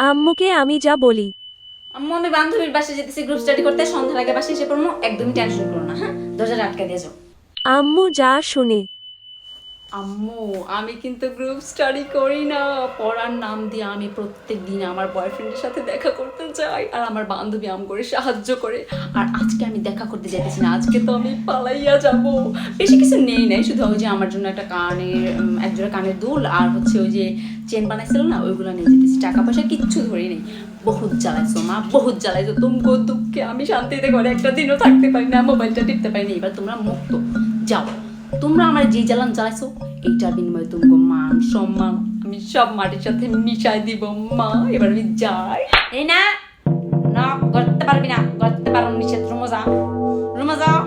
আম্মুকে আমি যা বলি। আম্মু আমি বান্ধবীর বাসায় যেতেছি গ্রুপ স্টাডি করতে সন্ধ্যার আগে বাসায় এসে পড়ব একদমই টেনশন করো না হ্যাঁ? দরজাটা আটকে দিয়ে যাও। আম্মু যা শুনে। আম্মু আমি কিন্তু গ্রুপ স্টাডি করি না। পড়ার নাম দিয়ে আমি প্রত্যেক দিন আমার বয়ফ্রেন্ডের সাথে দেখা করতে যাই আর আমার বান্ধবী আম করে সাহায্য করে। আর আজকে আমি দেখা করতে যাইতেছি না আজকে তো আমি পালাইয়া যাব। বেশি কিছু নেই নাই শুধু ওই যে আমার জন্য একটা কানের একজোড়া কানের দুল আর হচ্ছে ওই যে চেন বানাইছিল না, ওইগুলো নিয়ে যেতেছি। টাকা পয়সা কিচ্ছু ধরি নেই। বহুত জ্বালাইছো মা, বহুত জ্বালাইছো। তুমকো দুঃখে আমি শান্তিতে ঘরে একটা দিনও থাকতে পারি না, মোবাইলটা টিপতে পারি না, এবার তোমরা মুক্ত। যাও। তোমরা আমার যে জ্বালান জ্বালাইছো, এইটার বিনিময়ে তোমাকে মান সম্মান আমি সব মাটির সাথে মিশাই দিব, মা। এবার আমি যাই। এই না না করতে পারবি না করতে পারো নিষেধ রুমো যাও